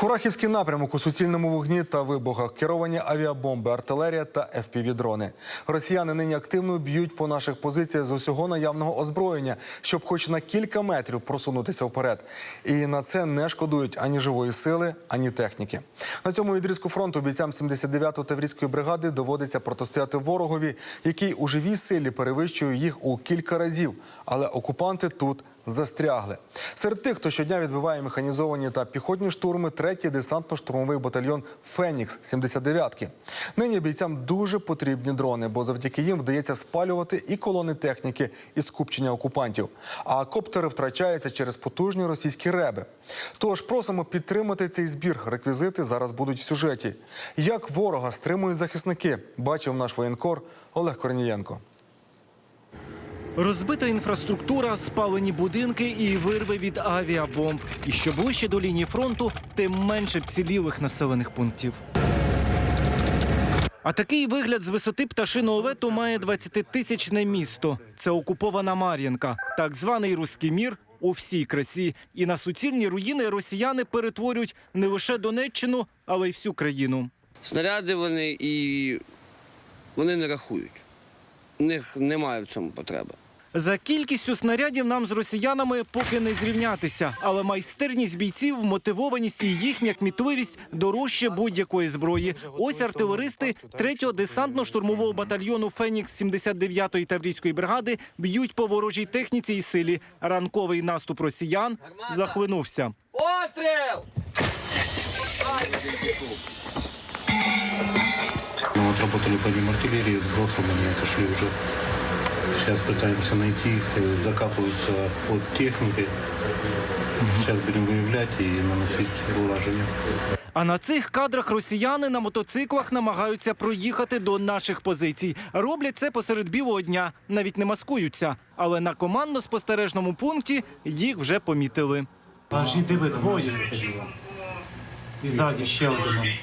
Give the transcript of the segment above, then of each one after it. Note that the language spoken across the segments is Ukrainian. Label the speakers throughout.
Speaker 1: Курахівський напрямок у суцільному вогні та вибухах, керовані авіабомби, артилерія та FPV-дрони. Росіяни нині активно б'ють по наших позиціях з усього наявного озброєння, щоб хоч на кілька метрів просунутися вперед. І на це не шкодують ані живої сили, ані техніки. На цьому відрізку фронту бійцям 79-ї таврійської бригади доводиться протистояти ворогові, який у живій силі перевищує їх у кілька разів. Але окупанти тут застрягли. Серед тих, хто щодня відбиває механізовані та піхотні штурми, третій десантно-штурмовий батальйон Фенікс 79-ки. Нині бійцям дуже потрібні дрони, бо завдяки їм вдається спалювати і колони техніки і скупчення окупантів. А коптери втрачаються через потужні російські реби. Тож просимо підтримати цей збір. Реквізити зараз будуть в сюжеті. Як ворога стримують захисники, бачив наш воєнкор Олег Корнієнко.
Speaker 2: Розбита інфраструктура, спалені будинки і вирви від авіабомб. І що ближче до лінії фронту, тим менше вцілілих населених пунктів. А такий вигляд з висоти пташиного лету має 20-тисячне місто. Це окупована Мар'їнка, так званий руський мір у всій красі. І на суцільні руїни росіяни перетворюють не лише Донеччину, але й всю країну.
Speaker 3: Снаряди вони і вони не рахують. У них немає в цьому потреби.
Speaker 2: За кількістю снарядів нам з росіянами поки не зрівнятися, але майстерність бійців, мотивованість і їхня кмітливість дорожче будь-якої зброї. Ось артилеристи 3-го десантно-штурмового батальйону Фенікс 79-ї таврійської бригади б'ють по ворожій техніці і силі. Ранковий наступ росіян захлинувся.
Speaker 3: Постріл!
Speaker 4: Мы вот работали по ним артиллерии, сбросом они отошли уже. Сейчас пытаемся найти их, э, закапываются под техникой. Сейчас будем выявлять и наносить ураження.
Speaker 2: А на цих кадрах росіяни на мотоциклах намагаються проїхати до наших позицій. Роблять це посеред білого дня, навіть не маскуються. Але на командно-спостережному пункті їх вже помітили.
Speaker 5: Аж і диви двоє. І ззаді ще один.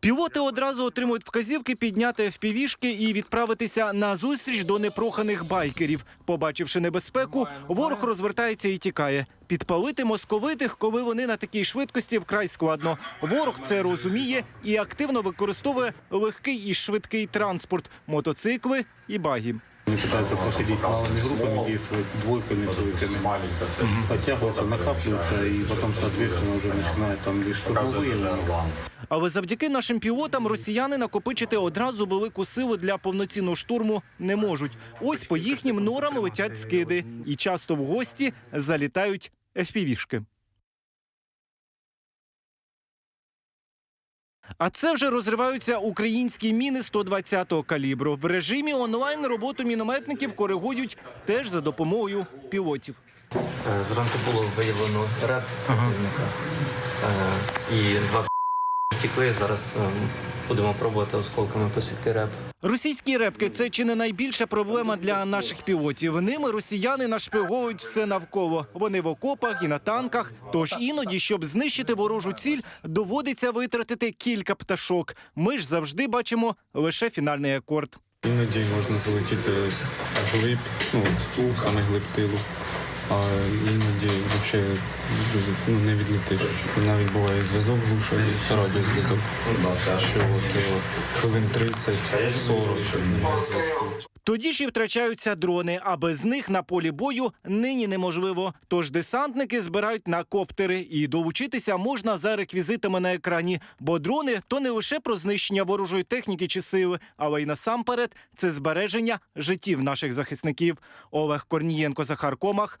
Speaker 2: Пілоти одразу отримують вказівки підняти впівішки і відправитися на зустріч до непроханих байкерів. Побачивши небезпеку, ворог розвертається і тікає. Підпалити московитих, коли вони на такій швидкості вкрай складно. Ворог це розуміє і активно використовує легкий і швидкий транспорт, мотоцикли і баги.
Speaker 4: Они пытаются проходить малыми группами, действовать двойками, тройками, подтягиваться, накапливаться и потом, соответственно, уже начинают там лишь штурмовые.
Speaker 2: Але завдяки нашим пілотам росіяни накопичити одразу велику силу для повноцінного штурму не можуть. Ось по їхнім норам летять скиди, і часто в гості залітають FPV-шки. А це вже розриваються українські міни 120-го калібру. В режимі онлайн роботу мінометників коригують теж за допомогою пілотів.
Speaker 6: Е, Зранку було виявлено реп противника. Е, І два втекли. Зараз е, будемо пробувати осколками посікти реп.
Speaker 2: Російські репки це чи не найбільша проблема для наших пілотів. Ними росіяни нашпиговують все навколо. Вони в окопах і на танках. Тож іноді, щоб знищити ворожу ціль, доводиться витратити кілька пташок. Ми ж завжди бачимо лише фінальний акорд.
Speaker 7: Іноді можна залетіти глиб, ну, саме глиб тилу. А іноді взагалі ну, не відлетиш. Навіть буває зв'язок глушений, радіозв'язок. Що от, е, хвилин 30-40 немає зв'язку.
Speaker 2: Тоді ж і втрачаються дрони, а без них на полі бою нині неможливо. Тож десантники збирають на коптери, і долучитися можна за реквізитами на екрані. Бо дрони то не лише про знищення ворожої техніки чи сили, але й насамперед це збереження життів наших захисників. Олег Корнієнко, Захар Комах,